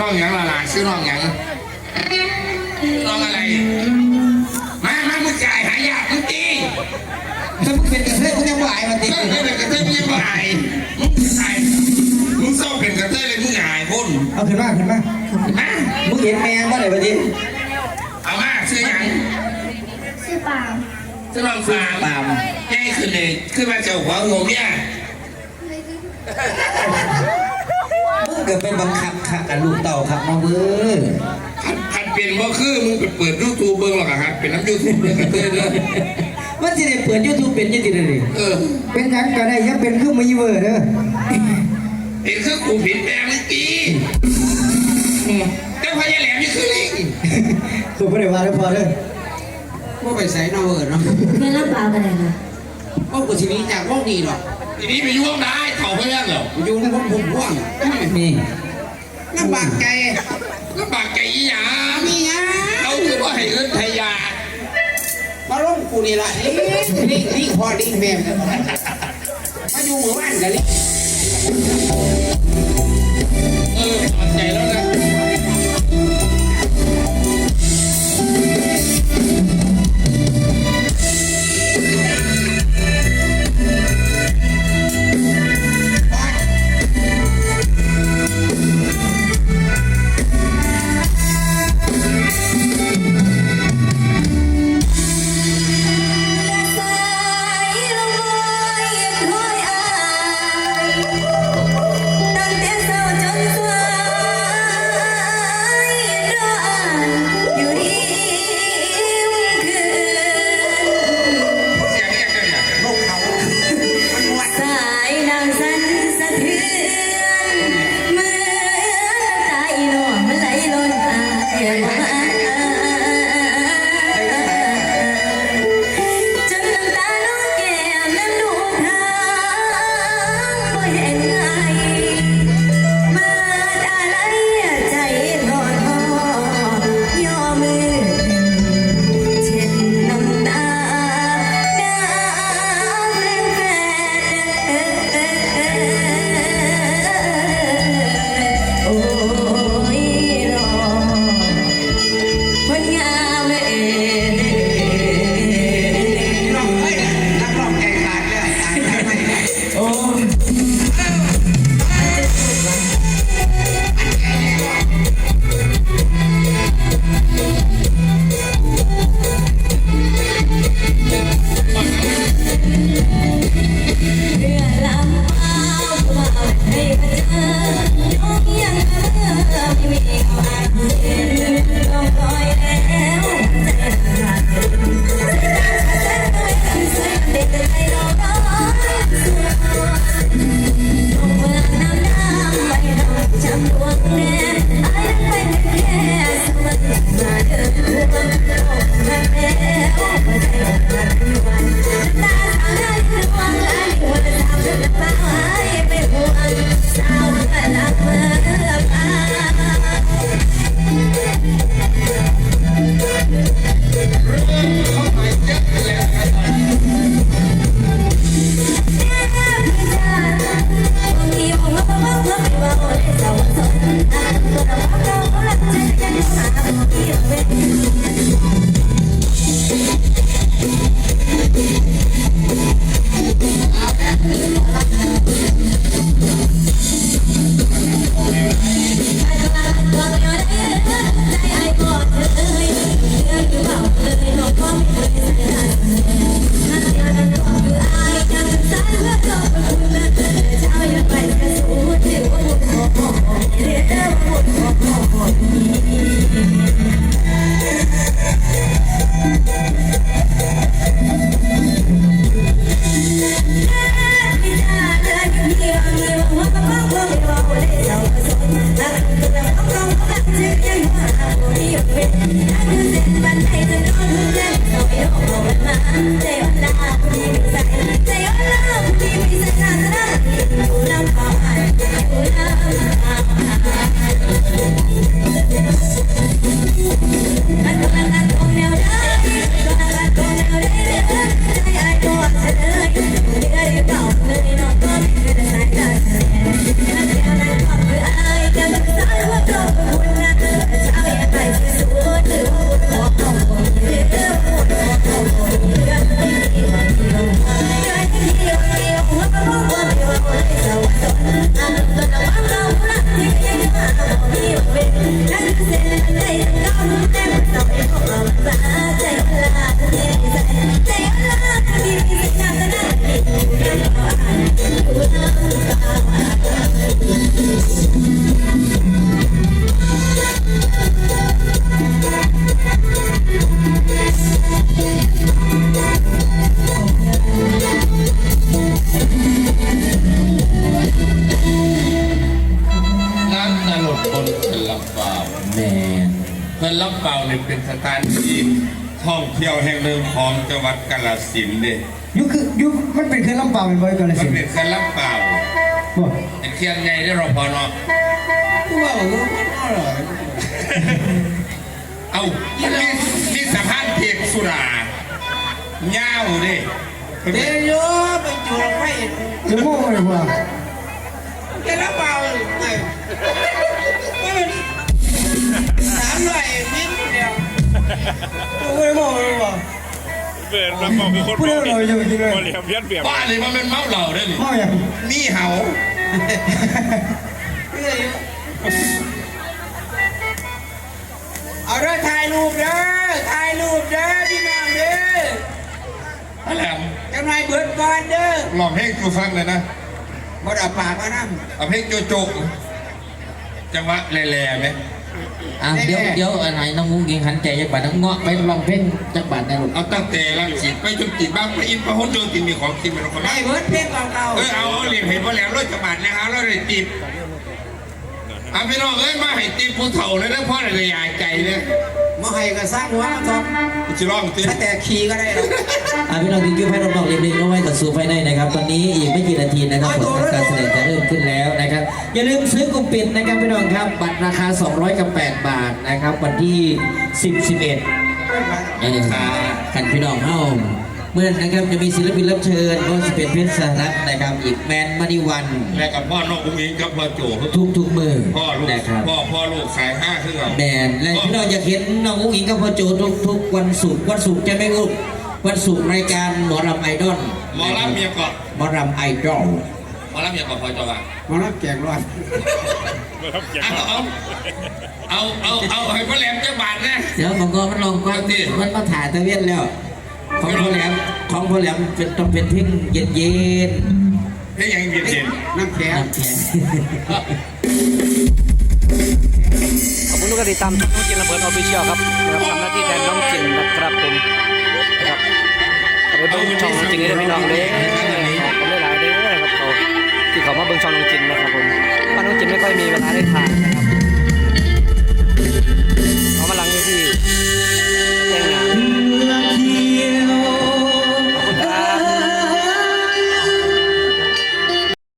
น้องหยังละล่ะชื่อน้องหยังน้องอะไร มามามึงจ่ายหายากมึงตีถ้ามึงเป็นกระเทยมึงยังไหวมาติเต้นเป็นกระเทยมึงยังบ่อายมึงตายมึงเศร้าเป็นกระเทยเลยมึงอายคนเอาขึ้นมาขึ้นมามามึงเห็นแมงบ่ไหนมาติเอามาชื่อหยังชื่อปางชื่อน้องฟางตามใหญ่ขึ้นเลยขึ้นมาเจ้าหัวงงเนี่ยมึง เกิดเป็นบังคับขักกับลูกเต่าครับมาเว้ยคันคันเป็นบ่คือมึงไปเปิดยูทูบเบิ่งหรอกอะครับเป็นน้ำยูทูบเบิ่งกระเทยเด้อมันจะได้เปิดยูทูบเป็นยังไงเลย เออเป็นยังก็ได้ยังเป็นคือมีเวอร์เด้อเห็นคือกูผิดแปลงเลยตีแต่พญาแหลมนี่คือลิงคือไม่ได้ว่าได้พอเด้อว่าไปใส่นอเวิร์ดเนาะเงินรับปากกันเลยนะว่ากูชีวิตจากโลกนี้หรอกทีนี้ไปยุ่งได้ เถ่าเพื่อนเหรออยู่ในพวกผมพ่วงนี่ลำบากใจลำบากใจอีหยามีอะเขาคือว่าให้เงินไทยยามาลงกูนี่ละลิงลิงลิงพอลิงแม่มาอยู่หมู่บ้านกันลิเออถอดใจแล้วนะ Sitting, laying on the. ลำเปล่าเนี่ยเป็นสถานที่ท่องเที่ยวแห่งหนึ่งของจังหวัดกาฬสินธุ์เด้ยุคคือยุคมันเป็นเครื่องลำเปล่าเป็นบ่อยก่อนเลยมัสินเป็นเขื่อนลำเปล่าบ่เป็นเขื่อนใหญ่ได้รอพอเนาะกูว่าเออมันอร่อยเอ้ามันมีมีสะพานเพียกสุราเงาวเด้เป็นเดี๋ยวโยไปจูดไฟจะโม่เลยพ่อแกรับเปล่าเลยมันสา มร้อยนิดเดียวโอ้ยโม่เลยพ่อเปิดมาบอกคือคนพูดเรื่องเราอยู่จริงเลยเหลี่ยมเพี้ยนเปรียบว่าเลยมันเป็นเมาเหล่าได้นี่เมาอย่างมีเหาเอาเด้อถ่ายรูปเด้อถ่ายรูปเด้อพี่น้องเด้ออะไรจังไรเบิดก่อนเด้อลองเพลงกูฟังเลยนะบ่ได้ปากมานั่งเอาเพลงโจโจกจังหวะแหล่ๆไหม อะเดี๋ยวเดี๋ยวอะไรน้องมุ้งยิงหันใจจักบาทน้องเงาะไปลองเพลงจักบาทนะลูกเอาตั้งแต่ลังสิตไปจนติดบ้างไปอินพระหนโจติมีของกินเป็นคนได้ได้เบิดเพลงเก่าเออเอาเอาเหรียญเห็นว่าแล้วรถจังหวัดนะครับรถเลยติดเอาพี่น้องเอ้ยมาให้ติดผู้เฒ่าเลยนะพ่อเลยยายใจเลยๆ มาให้ก็สร้างหัวมาทจะร้องติำถ้าแต่ขี่ก็ได้หรอกอะพี่น้องทิ้งคิวให้น้องๆเรียบๆเอาไว้กับสู่ภายในนะครับ ตอนนี้อีกไม่กี่นาทีนะครับผลการแสดงจะเริ่มขึ้นแล้วนะครับ อย่าลืมซื้อกลุ่มปิดนะครับพี่น้องครับ บัตรราคา 200กับ8บาทนะครับ วันที่ 10 11เออขันพี่น้องเฮาเมื่อนั้นนะครับจะมีศิลปินรับเชิญก็จะเป็นเพชรสหรัฐนะครับอีกแมนมณีวันและกับพ่อน้องอุ้งอิงกับพ่อโจทุกทุกๆมือพ่อลูกนะครับพ่อพ่อลูกสายห้าคือเราแมนและพี่น้องอยากเห็นน้องอุ้งอิงกับพ่อโจทุกทุกวันศุกร์วันศุกร์จะไม่รู้วันศุกร์รายการหมอรำไอดอลหมอลำเมียเกาะหมอรำไอดอลหมอลำเมียเกาะพอจอะมารับแจกรอดครับเกียรเอาติเอาเอาเอาเอาให้พ่อแหลมจังหวัดนะเดี๋ยวมันก็มันลองก่อนเอาสิมันมาถ่ายตะเวียนแล้ว ของพ่อแหลมของพ่อแหลมเป็นต้องเป็นเพลงเย็นเย็นให้ยังเย็นเย็นน้ำแข็งๆน้ำแข็งขอบคุณทุกการติดตามช่องน้องจินระเบิดออฟฟิเชียลครับรับทำหน้าที่แทนน้องจินนะครับผมนะครับเอาไปเบิ่งช่องน้องจินได้พี่น้องเลยขอบคุณหลายๆเด้อนะครับเขาที่เขามาเบิ่งช่องน้องจินนะครับผมว่าน้องจินไม่ค่อยมีเวลาได้ถ่ายนะ